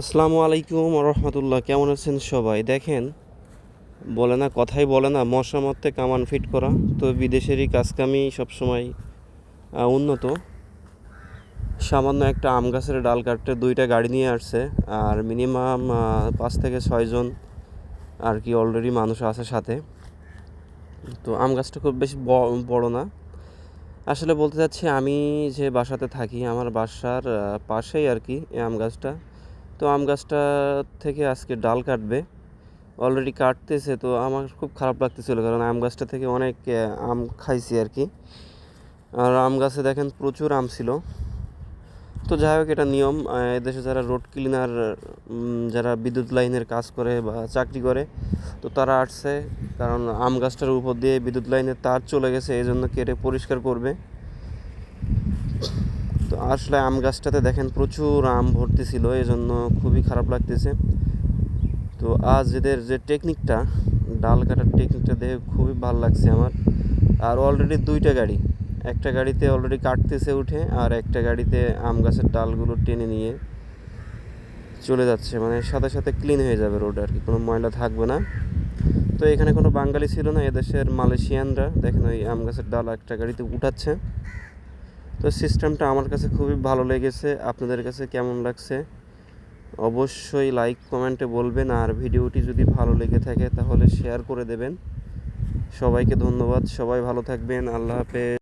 আসসালামু আলাইকুম রহমতুল্লাহ, কেমন আছেন সবাই? দেখেন, বলে না, কথাই বলে না, মশা মধ্যে কামান ফিট করা। তো বিদেশেরই কাজকামি সবসময় উন্নত। সামান্য একটা আম গাছের ডাল কাটতে দুইটা গাড়ি নিয়ে আসছে, আর মিনিমাম পাঁচ থেকে ছয়জন আর কি অলরেডি মানুষ আছে সাথে। তো আম গাছটা খুব বেশি বড় না। আসলে বলতে চাচ্ছি, আমি যে বাসাতে থাকি, আমার বাসার পাশেই আর কি আম গাছটা। তো আম গাছটা থেকে আজকে ডাল কাটবে। অলরেডি কাটতেছে, তো আমার খুব খারাপ লাগতেছিল কারণ আম গাছটা থেকে অনেক আম খাইছি আর কি আর আম গাছে দেখেন প্রচুর আম ছিল। তো যাই হোক, এটা নিয়ম এদেশে যারা রোড ক্লিনার যারা বিদ্যুৎ লাইনের কাজ করে বা চাকরি করে, তো তারা আসছে। কারণ আম গাছটার উপর দিয়ে বিদ্যুৎ লাইনের তার চলে গেছে এই জন্য কেটে পরিষ্কার করবে। তো আসলে আম গাছটাতে দেখেন প্রচুর আম ভর্তি ছিল এই জন্য খুবই খারাপ লাগতেছে। তো আজ এদের যে টেকনিকটা, ডাল কাটার টেকনিকটা দেখে খুবই ভালো লাগছে আমার। আর অলরেডি দুইটা গাড়ি, একটা গাড়িতে অলরেডি কাটতেছে উঠে, আর একটা গাড়িতে আম গাছের ডালগুলো টেনে নিয়ে চলে যাচ্ছে। মানে সাথে সাথে ক্লিন হয়ে যাবে রোড আর কি, কোনো ময়লা থাকবে না। তো এখানে কোনো বাঙালি ছিল না, এদেশের মালয়েশিয়ানরা। দেখেন ওই আম গাছের ডাল একটা গাড়িতে উঠাচ্ছে। তো সিস্টেমটা আমার কাছে খুবই ভালো লেগেছে। আপনাদের কাছে কেমন লাগছে? অবশ্যই লাইক কমেন্টে বলবেন। আর ভিডিওটি যদি ভালো লেগে থাকে তাহলে শেয়ার করে দেবেন। সবাইকে ধন্যবাদ। সবাই ভালো থাকবেন। আল্লাহ হাফেজ।